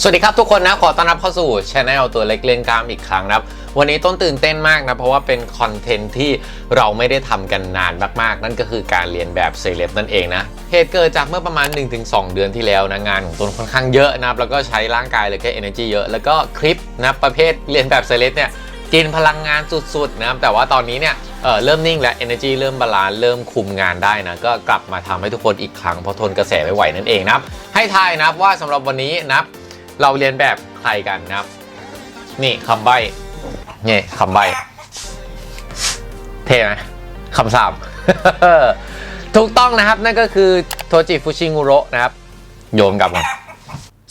สวัสดีครับทุกคนนะ ขอต้อนรับเข้าสู่ช anel ตัวเล็กเล่นกล้ามอีกครั้งนะครับ วันนี้ต้นตื่นเต้นมากนะ เพราะว่าเป็นคอนเทนต์ที่เราไม่ได้ทำกันนานมาก ๆ นั่นก็คือการเรียนแบบเซเลบนั่นเองนะ เหตุเกิดจากเมื่อประมาณ 1-2 เดือนที่แล้วนะ งานของต้นค่อนข้างเยอะนะครับ แล้วก็ใช้ร่างกายเลยก็ energy เยอะ แล้วก็คลิปนะประเภทเรียนแบบเซเลบเนี่ยกินพลังงานสุดๆนะครับแต่ว่าตอนนี้เนี่ยเเริ่มนิ่งแล้ว energy เริ่มบาลานซ์เริ่มคุมงานได้นะก็กลับมาทำให้ทุกคนอีกครั้งเพราะทนกระแสไม่ไหวนั่นเองนะครับให้ทายนะครับว่าสำหรับวันนี้นะครับ เราเรียนแบบใครกันนะครับ นี่คำใบ้นี่คำใบ้เท่ไหมคำสาบถูกต้องนะครับนั่นก็คือโทจิฟุชิงุโระนะครับ โยนกลับมา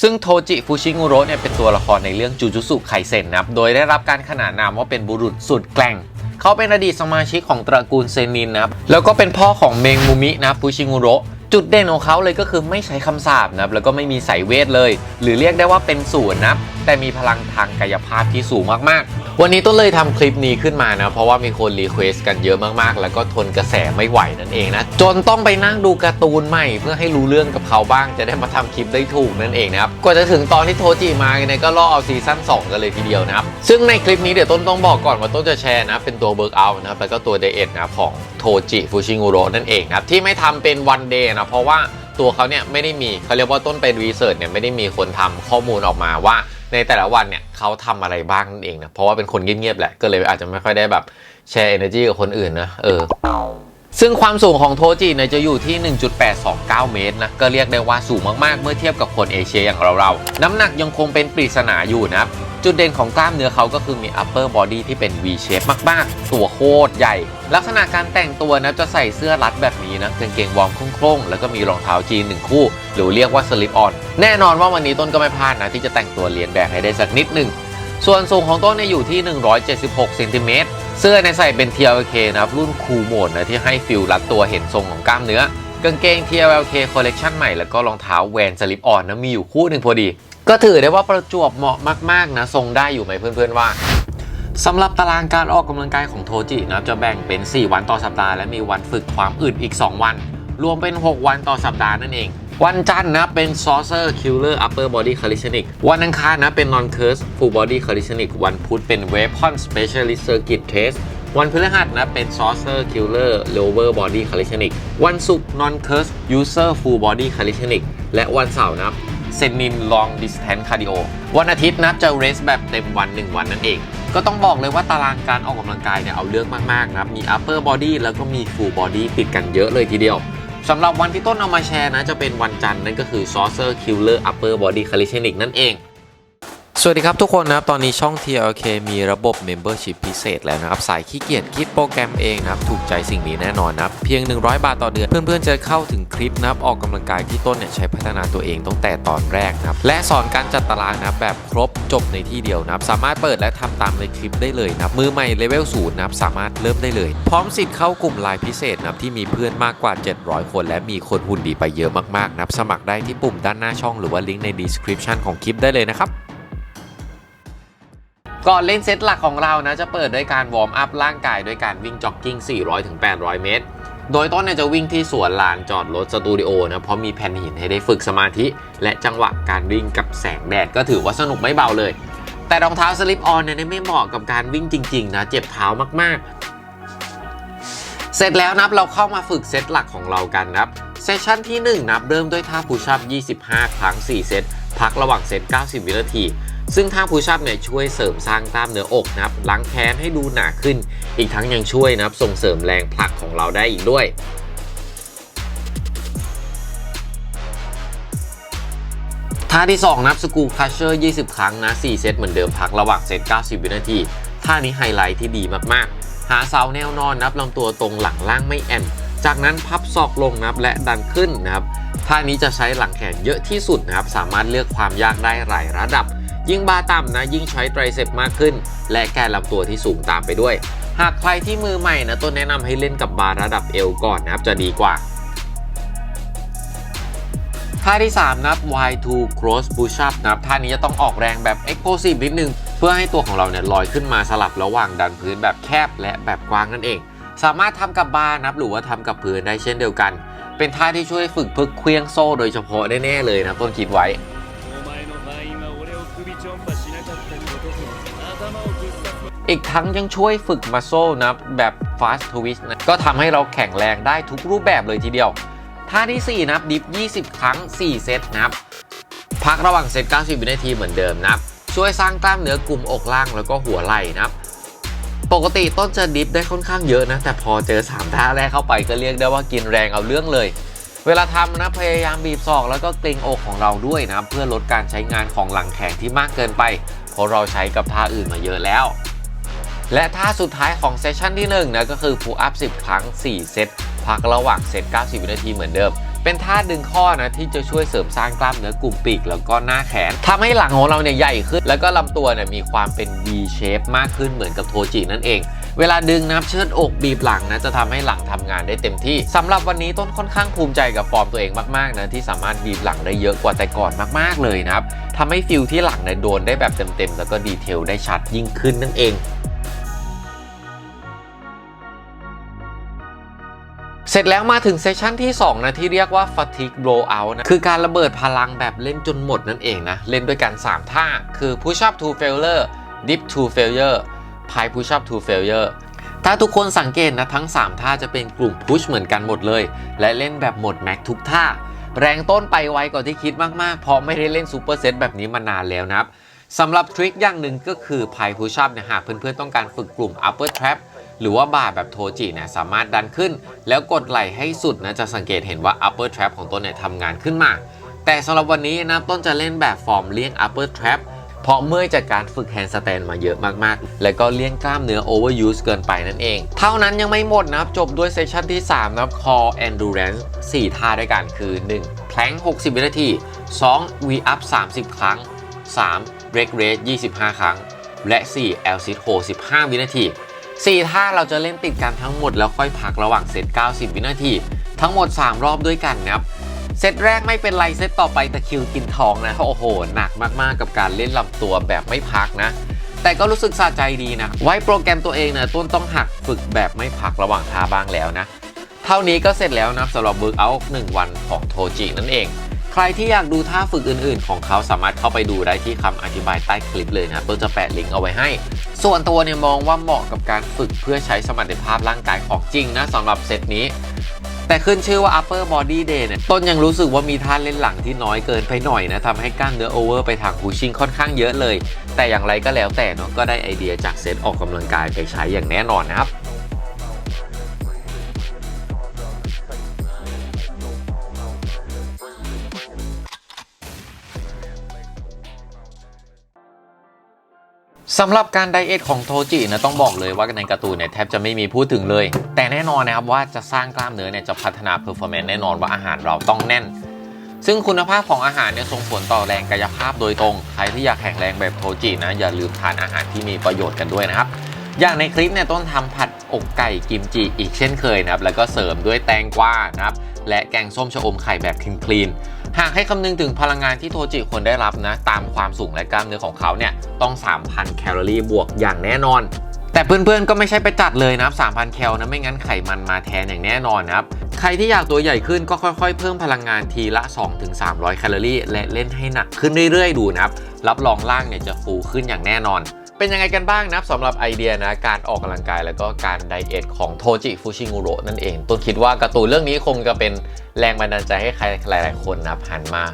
ซึ่งโทจิฟุชิงุโระเนี่ยเป็นตัวละครในเรื่องจูจุสุไคเซ็นนะครับ โดยได้รับการขนานนามว่าเป็นบุรุษสุดแกร่ง เขาเป็นอดีตสมาชิกของตระกูลเซนินนะครับ แล้วก็เป็นพ่อของเมงมูมินะฟุชิงุโระ จุดเด่นของเขาเลยก็คือไม่ใช้คำสาปนะครับแล้วก็ไม่มีสายเวทเลย หรือเรียกได้ว่าเป็นศูนย์นะแต่มีพลังทางกายภาพที่สูงมากๆ วันนี้ต้นเลยทำคลิปนี้ขึ้นมานะ เพราะว่ามีคนรีเควส์กันเยอะมากๆ แล้วก็ทนกระแสไม่ไหวนั่นเองนะ จนต้องไปนั่งดูการ์ตูนใหม่ เพื่อให้รู้เรื่องกับเขาบ้างจะได้มาทำคลิปได้ถูกนั่นเองนะครับกว่าจะถึงตอนที่โทจิมาเนี่ยก็ล่อเอาซีซั่น2 กันเลยทีเดียวนะครับ ซึ่งในคลิปนี้เดี๋ยวต้นต้องบอกก่อนว่าต้นจะแชร์นะ เป็นตัวเบิร์กเอาท์นะครับแล้วก็ตัวเดเอทนะของโทจิฟูชิงุโรนั่นเองนะครับที่ไม่ทำเป็นวันเดย์นะเพราะว่าตัวเขาเนี่ยไม่ได้มีเขาเรียกว่าต้นเป็นรีเสิร์ชเนี่ยไม่ได้มีคนทำข้อมูลออกมาว่า ในแต่ละวันเนี่ยเขาทำอะไรบ้างนั่นเองนะเพราะว่าเป็นคนเงียบๆแหละก็เลยอาจจะไม่ค่อยได้แบบแชร์ energy กับคนอื่นนะเออซึ่งความสูงของโทจิเนี่ยจะอยู่ที่ 1.829 เมตรนะ ก็เรียกได้ว่าสูงมากๆ เมื่อเทียบกับคนเอเชียอย่างเราๆ น้ำหนักยังคงเป็นปริศนาอยู่นะครับ จุดเด่นของกล้ามเนื้อเขาก็คือมี upper body ที่เป็น V shape มาก ๆ ตัวโคตรใหญ่ ลักษณะการแต่งตัวนะจะใส่เสื้อรัดแบบนี้นะกางเกงวอร์มโคร่งๆ แล้วก็มีรองเท้าจีนหนึ่งคู่ หรือเรียกว่า slip on แน่นอนว่าวันนี้ต้นก็ไม่พลาดนะที่จะแต่งตัวเรียนแบบให้ได้สักนิดหนึ่ง ส่วนสูงของต้นเนี่ยอยู่ที่ 176เซนติเมตร เสื้อในใส่เป็น TLK นะครับรุ่นคูโหมดนะที่ให้ฟิลรัดตัวเห็นทรงของกล้ามเนื้อกางเกง TLK Collection ใหม่แล้วก็รองเท้าแวนสลิปออนนะมีอยู่คู่หนึ่งพอดี ก็ถือได้ว่าประจวบเหมาะมากๆนะทรงได้อยู่ไหมเพื่อนๆว่าสำหรับตารางการออกกำลังกายของโทจินะครับจะแบ่งเป็น 4 วันต่อสัปดาห์และมีวันฝึกความอึดอีก 2 วัน รวมเป็น 6 วันต่อสัปดาห์นั่นเอง วันจันทร์นะเป็น Saucer Killer Upper Body Calisthenic วันอังคารนะเป็น Non Curse Full Body Calisthenic วันพุธเป็น Weapon Specialist Circuit Test วันพฤหัสนะเป็น Saucer Killer Lower Body Calisthenic วันศุกร์ Non Curse User Full Body Calisthenic และวันเสาร์นะ เซนิน Long Distance Cardio วันอาทิตย์นะจะเรสแบบเต็มวัน 1 วันนั่นเอง ก็ต้องบอกเลยว่าตารางการออกกำลังกายเนี่ยเอาเรื่องมากๆนะครับมี upper body แล้วก็มี full body ติดกันเยอะเลยทีเดียวสำหรับวันที่ต้นเอามาแชร์นะ จะเป็นวันจันทร์นั่นก็คือ Saucer Killer Upper Body Calisthenic นั่นเอง สวัสดีครับทุกคนนะครับ ตอนนี้ช่อง TLK มีระบบ Membership พิเศษแล้วนะครับ สายขี้เกียจคิดโปรแกรมเองนะครับ ถูกใจสิ่งนี้แน่นอนนะครับ เพียง 100 บาทต่อเดือน เพื่อนๆจะเข้าถึงคลิปนะครับ ออกกำลังกายที่ต้นเนี่ยใช้พัฒนาตัวเองตั้งแต่ตอนแรกนะครับ และสอนการจัดตารางนะครับ แบบครบจบในที่เดียวนะครับ สามารถเปิดและทำตามในคลิปได้เลยนะครับ มือใหม่เลเวลศูนย์นะครับ สามารถเริ่มได้เลย พร้อมสิทธิ์เข้ากลุ่มไลน์พิเศษนะครับ ที่มีเพื่อนมากกว่า 700 คน และมีคนหุ่นดีไปเยอะมากๆนะครับ สมัครได้ที่ปุ่มด้านหน้าช่องหรือว่าลิงก์ใน description ของคลิปได้เลยนะครับ ก่อนเล่นเซตหลักของเรานะจะเปิดด้วยการวอร์มอัพร่างกายด้วยการวิ่งจ็อกกิ้ง 400-800 เมตร โดยต้นเนี่ยจะวิ่งที่สวนลานจอดรถสตูดิโอนะเพราะมีแผ่นหินให้ได้ฝึกสมาธิ และจังหวะการวิ่งกับแสงแดดก็ถือว่าสนุกไม่เบาเลย แต่รองเท้าสลิปออนเนี่ยไม่เหมาะกับการวิ่งจริงๆนะเจ็บเท้ามากๆ เสร็จแล้วนับเราเข้ามาฝึกเซตหลักของเรากันนะครับเซสชั่นที่ 1 นับเริ่มด้วยท่าพุชอัพ 25 ครั้ง 4 เซต พักระหว่างเซต 90 วินาที ซึ่งท่าพุชอัพเนี่ยช่วยเสริมสร้างกล้ามเนื้ออกนะครับล้างแขนให้ดูหนาขึ้น อีกทั้งยังช่วยนะครับส่งเสริมแรงผลักของเราได้อีกด้วยท่าที่ 2 นับสกูคัชเชอร์ 20 ครั้งนะ 4 เซตเหมือนเดิมพักระหว่างเซต 90 วินาที ท่านี้ไฮไลท์ที่ดีมาก ๆ หาเสาแนวนอนนับลำตัวตรงหลังล่างไม่แอน จากนั้นพับศอกลงนับและดันขึ้นนะครับ ท่านี้จะใช้หลังแขนเยอะที่สุดนะครับ สามารถเลือกความยากได้หลายระดับ ยิ่งบาร์ต่ำนะยิ่งใช้ไตรเซปมากขึ้น และแกนลำตัวที่สูงตามไปด้วย หากใครที่มือใหม่นะต้นแนะนำให้เล่นกับบาร์ระดับเอวก่อนนะครับจะดีกว่าท่าที่ 3 นับ Y2 cross push up นับท่านี้จะต้องออกแรงแบบ explosive นิดนึง เพื่อให้ตัวของเราเนี่ยลอยขึ้นมาสลับระหว่างดันพื้นแบบแคบและแบบกว้างนั่นเอง สามารถทำกับบาร์นับหรือว่าทำกับพื้นได้เช่นเดียวกัน เป็นท่าที่ช่วยฝึกพึกเคลียงโซ่โดยเฉพาะแน่ๆเลยนะต้นคิดไว้ อีกทั้งยังช่วยฝึกมัสโซนะแบบ fast twist นะก็ทำให้เราแข็งแรงได้ทุกรูปแบบเลยทีเดียวท่าที่ 4 นับดิฟ 20 ครั้ง 4 เซตนับ พักระหว่างเซต 90 วินาทีเหมือนเดิมนับ ช่วยสร้างกล้ามเนื้อกลุ่มอกล่างแล้วก็หัวไหล่นับ ปกติต้นจะดิฟได้ค่อนข้างเยอะนะ แต่พอเจอ 3 ท่าแรกเข้าไปก็เรียกได้ว่ากินแรงเอาเรื่องเลย เวลาทำนะ พยายามบีบศอกแล้วก็เกรงอกของเราด้วยนะ เพื่อลดการใช้งานของหลังแขนที่มากเกินไป เพราะเราใช้กับท่าอื่นมาเยอะแล้ว และท่าสุดท้ายของเซสชันที่1นะก็คือ pull up 10 ครั้ง 4 เซตพักระหว่างเซต 90 วินาทีเหมือนเดิม เป็นท่าดึงข้อนะที่จะช่วยเสริมสร้างกล้ามเนื้อกลุ่มปีก แล้วก็หน้าแขนทำให้หลังของเราเนี่ยใหญ่ขึ้น แล้วก็ลำตัวเนี่ยมีความเป็น V shape มากขึ้นเหมือนกับโทจินั่นเอง เวลาดึงนะครับเชิดอกบีบหลังนะจะทำให้หลังทำงานได้เต็มที่สำหรับวันนี้ต้นค่อนข้างภูมิใจกับฟอร์มตัวเองมากๆนะที่สามารถบีบหลังได้เยอะกว่าแต่ก่อนมาก ๆเลยนะครับทำให้ฟิลที่หลังเนี่ยโดนได้แบบเต็มๆแล้วก็ดีเทลได้ชัดยิ่งขึ้นนั่นเอง เสร็จแล้วมาถึงเซสชันที่ 2 นะที่เรียกว่า fatigue blowout นะคือการระเบิดพลังแบบเล่นจนหมดนั่นเองนะ เล่นด้วยกัน 3 ท่า คือ push up to failure dip to failure pie push up to failure ถ้าทุกคนสังเกตนะทั้ง 3 ท่าจะเป็นกลุ่ม push เหมือนกันหมดเลย และเล่นแบบหมดแม็กทุกท่า แรงต้นไปไวกว่าที่คิดมากๆ เพราะไม่ได้เล่นซูเปอร์เซตแบบนี้มานานแล้วนะครับสำหรับทริคอย่างหนึ่งก็คือ pie push up เนี่ยหากเพื่อนๆต้องการฝึกกลุ่ม upper trap หรือว่าบ่าแบบโทจิเนี่ยสามารถดันขึ้น แล้วกดไหลให้สุดนะจะสังเกตเห็นว่า upper trap ของต้นเนี่ยทำงานขึ้นมา แต่สำหรับวันนี้นะต้นจะเล่นแบบฟอร์มเลี่ยง upper trap เพราะเมื่อยจากการฝึกแฮนด์สแตนมาเยอะมากๆ แล้วก็เลี่ยงกล้ามเนื้อ overuse เกินไปนั่นเอง เท่านั้นยังไม่หมดนะครับ จบด้วยเซสชันที่ 3 นะครับ core endurance 4 ท่าด้วยกันคือ 1 plank 60 วินาที 2 v up 30 ครั้ง3 leg raise 25 ครั้ง และ 4 l sit hold 15 วินาที 4 ท่าเราจะเล่นติดกันทั้งหมดแล้วค่อยพักระหว่างเซต 90 วินาที ทั้งหมด 3 รอบด้วยกันนะครับ เซตแรกไม่เป็นไร เซตต่อไปตะคิวกินทองนะโอ้โห หนักมากๆกับการเล่นลำตัวแบบไม่พักนะ แต่ก็รู้สึกสะใจดีนะ ไว้โปรแกรมตัวเองนะต้นต้องหักฝึกแบบไม่พักระหว่างท่าบ้างแล้วนะ เท่านี้ก็เสร็จแล้วนะสำหรับเบิร์กเอาท์1วันของโทจินั่นเอง ใครที่อยากดูท่าฝึกอื่นๆ ของเขาสามารถเข้าไปดูได้ที่คำอธิบายใต้คลิปเลยนะต้นจะแปะลิงก์เอาไว้ให้ ส่วนตัวเนี่ยมองว่าเหมาะกับการฝึกเพื่อใช้สมรรถภาพร่างกายของจริงนะสำหรับเซตนี้ แต่ขึ้นชื่อว่า upper body day เนี่ยต้นยังรู้สึกว่ามีท่าเล่นหลังที่น้อยเกินไปหน่อยนะทำให้กล้ามเนื้อ over ไปทาง pushing ค่อนข้างเยอะเลย แต่อย่างไรก็แล้วแต่เนาะก็ได้ไอเดียจากเซตออกกำลังกายไปใช้อย่างแน่นอนนะครับ สำหรับการไดเอทของโทจินะต้องบอกเลยว่าในการ์ตูนเนี่ยแทบจะไม่มีพูดถึงเลย แต่แน่นอนนะครับว่าจะสร้างกล้ามเนื้อเนี่ยจะพัฒนาเพอร์ฟอร์แมนซ์แน่นอนว่าอาหารเราต้องแน่น ซึ่งคุณภาพของอาหารเนี่ยส่งผลต่อแรงกายภาพโดยตรง ใครที่อยากแข็งแรงแบบโทจินะอย่าลืมทานอาหารที่มีประโยชน์กันด้วยนะครับ อย่างในคลิปเนี่ยต้นทำผัดอกไก่กิมจิอีกเช่นเคยนะครับแล้วก็เสริมด้วยแตงกวานะครับและแกงส้มชะอมไข่แบบคลีนๆ หากให้คำนึงถึงพลังงานที่โทจิควรได้รับนะ ตามความสูงและกล้ามเนื้อของเขาเนี่ยต้อง 3,000 แคลอรี่บวกอย่างแน่นอน แต่เพื่อนๆก็ไม่ใช่ไปจัดเลยนะครับ 3,000 แคลนะไม่งั้นไขมันมาแทนอย่างแน่นอนนะครับ ใครที่อยากตัวใหญ่ขึ้นก็ค่อยๆ เพิ่มพลังงานทีละ 2-300 แคลอรี่ และเล่นให้หนักขึ้นเรื่อยๆ ดูนะครับ รับรองร่างเนี่ยจะฟูขึ้นอย่างแน่นอน เป็นยังไงกันบ้างนะสำหรับไอเดียนะการออกกำลังกายแล้วก็การไดเอทของโทจิฟูชิง u โรนั่นเองต้นคิดว่าการ์ตูนเรื่องนี้คงจะเป็นแรงบันดาลใจให้ใครหลาย ๆ คนนะหันมา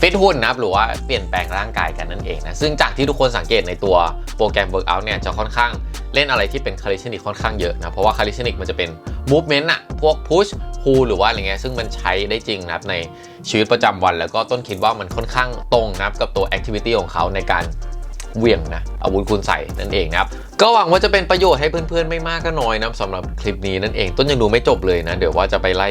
ฟิตหุ่นนะครับหรือว่าเปลี่ยนแปลงร่างกายกันนั่นเองนะซึ่งจากที่ทุกคนสังเกตในตัวโปรแกรม Workout เนี่ยจะค่อนข้างเล่นอะไรที่เป็นคาลิสติกค่อนข้างเยอะนะเพราะว่าคาลิสติกมันจะเป็น movement อะพวก push pull หรือว่าอะไรเงี้ยซึ่งมันใช้ได้จริงนะครับในชีวิตประจำวัน แล้วก็ต้นคิดว่ามันค่อนข้างตรงนะครับกับตัว activity ของเขาในการ เวียงนะอาวุธคุณใส่นั่นเองนะครับก็หวังว่าจะเป็นประโยชน์ให้เพื่อนๆไม่มากก็น้อยนะสำหรับคลิปนี้นั่นเองต้นยังดูไม่จบเลยนะเดี๋ยวว่าจะไปไล่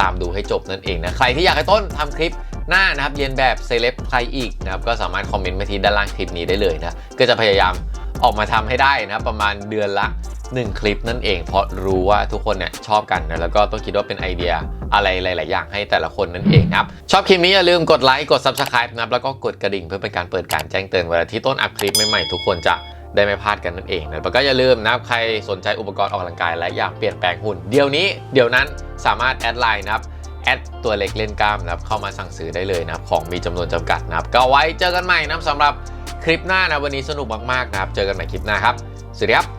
ตามดูให้จบนั่นเองนะใครที่อยากให้ต้นทำคลิปหน้านะครับเรียนแบบเซเลบใครอีกนะครับก็สามารถคอมเมนต์มาที่ด้านล่างคลิปนี้ได้เลยนะก็จะพยายามออกมาทำให้ได้นะประมาณเดือนละ 1 คลิปนั่นเอง เพราะรู้ว่าทุกคนเนี่ยชอบกันนะแล้วก็ต้องคิดว่าเป็นไอเดียอะไรหลาย ๆ อย่างให้แต่ละคนนั่นเองครับ ชอบคลิปนี้อย่าลืมกดไลค์กด Subscribe นะครับแล้วก็กดกระดิ่งเพื่อเป็นการเปิดการแจ้งเตือนเวลาที่ต้นอัพคลิปใหม่ ๆ ทุกคนจะได้ไม่พลาดกันนั่นเองนะแล้วก็อย่าลืมนะครับใครสนใจอุปกรณ์ออกกำลังกายและอยากเปลี่ยนแปลงหุ่นเดี๋ยวนี้เดี๋ยวนั้นสามารถแอดไลน์นะครับแอดตัวเล็กเล่นกล้ามนะครับเข้ามาสั่งซื้อได้เลยนะครับของมีจำนวนจำกัดนะครับก็ไว้เจอกันใหม่นะสำหรับคคลิปหน้านะวันนี้สนุกมากๆนะครับเจอกันใหม่คลิปหน้าครับสวัสดีครับ